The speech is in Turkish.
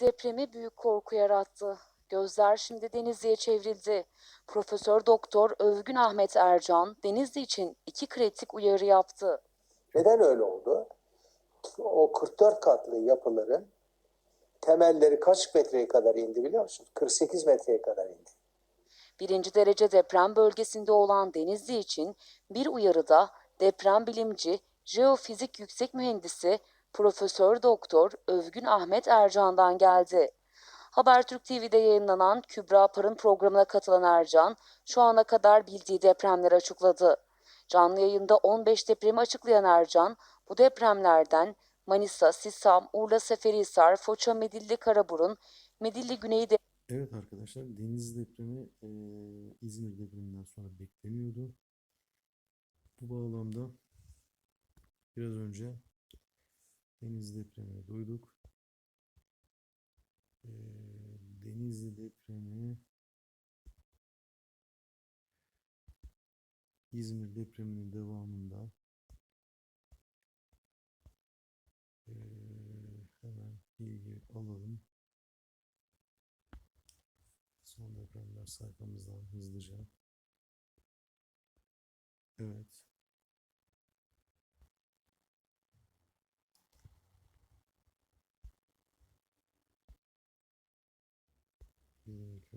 depremi büyük korku yarattı. Gözler şimdi Denizli'ye çevrildi. Profesör Doktor Övgün Ahmet Ercan, Denizli için iki kritik uyarı yaptı. Neden öyle oldu? O 44 katlı yapıların temelleri kaç metreye kadar indi biliyor musun? 48 metreye kadar indi. Birinci derece deprem bölgesinde olan Denizli için bir uyarıda deprem bilimci, jeofizik yüksek mühendisi Profesör Doktor Övgün Ahmet Ercan'dan geldi. Habertürk TV'de yayınlanan Kübra Par'ın programına katılan Ercan, şu ana kadar bildiği depremleri açıkladı. Canlı yayında 15 depremi açıklayan Ercan, bu depremlerden Manisa, Sisam, Urla, Seferihisar, Foça, Medilli, Karaburun, Medilli Güney Evet arkadaşlar Deniz depremi eee, İzmir depreminden sonra bekleniyordu. Bu bağlamda biraz önce Deniz depremini duyduk. Eee, Denizli depremi İzmir depreminin devamında eee, hemen bilgi alalım. Son depremler sayfamızdan hızlıca. Evet.